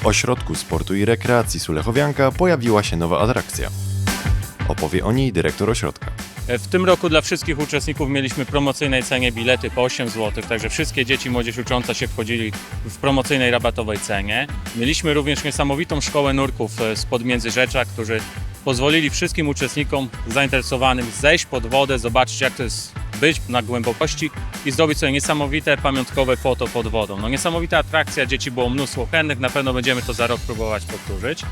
W Ośrodku Sportu i Rekreacji Sulechowianka pojawiła się nowa atrakcja. Opowie o niej dyrektor ośrodka. W tym roku dla wszystkich uczestników mieliśmy promocyjnej cenie bilety po 8 zł, także wszystkie dzieci i młodzież ucząca się wchodzili w promocyjnej rabatowej cenie. Mieliśmy również niesamowitą szkołę nurków e, z Podmiędzyrzecza, którzy pozwolili wszystkim uczestnikom zainteresowanym zejść pod wodę, zobaczyć jak to jest być na głębokości i zrobić sobie niesamowite pamiątkowe foto pod wodą. No niesamowita atrakcja, dzieci było mnóstwo chętnych, na pewno będziemy to za rok próbować powtórzyć.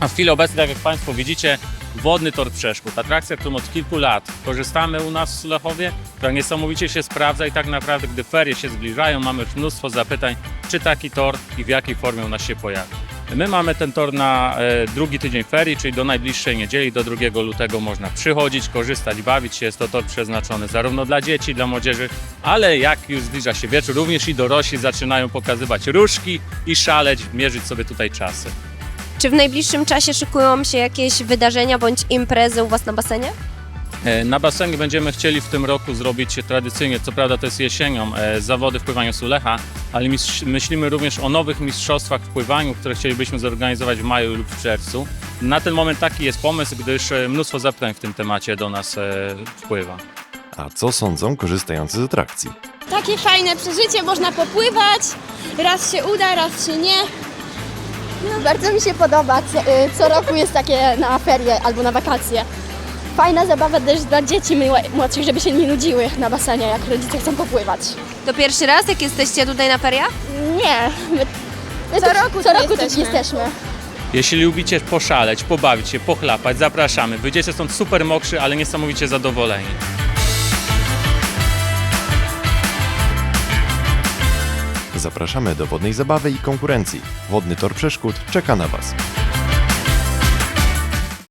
A w chwili obecnej, tak jak Państwo widzicie, wodny tor przeszkód. Atrakcja, którą od kilku lat korzystamy u nas w Sulechowie, która niesamowicie się sprawdza i tak naprawdę, gdy ferie się zbliżają, mamy już mnóstwo zapytań, czy taki tor i w jakiej formie u nas się pojawi. My mamy ten tor na e, drugi tydzień ferii, czyli do najbliższej niedzieli, do 2 lutego można przychodzić, korzystać, bawić się. Jest to tor przeznaczony zarówno dla dzieci, dla młodzieży, ale jak już zbliża się wieczór, również i dorośli zaczynają pokazywać różki i szaleć, mierzyć sobie tutaj czasy. Czy w najbliższym czasie szykują się jakieś wydarzenia bądź imprezy u Was na basenie? E, Na basenie będziemy chcieli w tym roku zrobić tradycyjnie, co prawda to jest jesienią, e, zawody w pływaniu Sulecha, ale myślimy również o nowych mistrzostwach w pływaniu, które chcielibyśmy zorganizować w maju lub w czerwcu. Na ten moment taki jest pomysł, gdyż e, mnóstwo zapytań w tym temacie do nas wpływa. A co sądzą korzystający z atrakcji? Takie fajne przeżycie, można popływać, raz się uda, raz się nie. Bardzo mi się podoba. Co, y, co roku jest takie na ferie albo na wakacje. Fajna zabawa też dla dzieci młodszych, żeby się nie nudziły na basenie, jak rodzice chcą popływać. To pierwszy raz, jak jesteście tutaj na feriach? Nie, my, my Co tu, roku co tu roku tu jesteśmy. jesteśmy. Jeśli lubicie poszaleć, pobawić się, pochlapać, zapraszamy. Wyjdziecie stąd super mokrzy, ale niesamowicie zadowoleni. Zapraszamy do wodnej zabawy i konkurencji. Wodny tor przeszkód czeka na Was.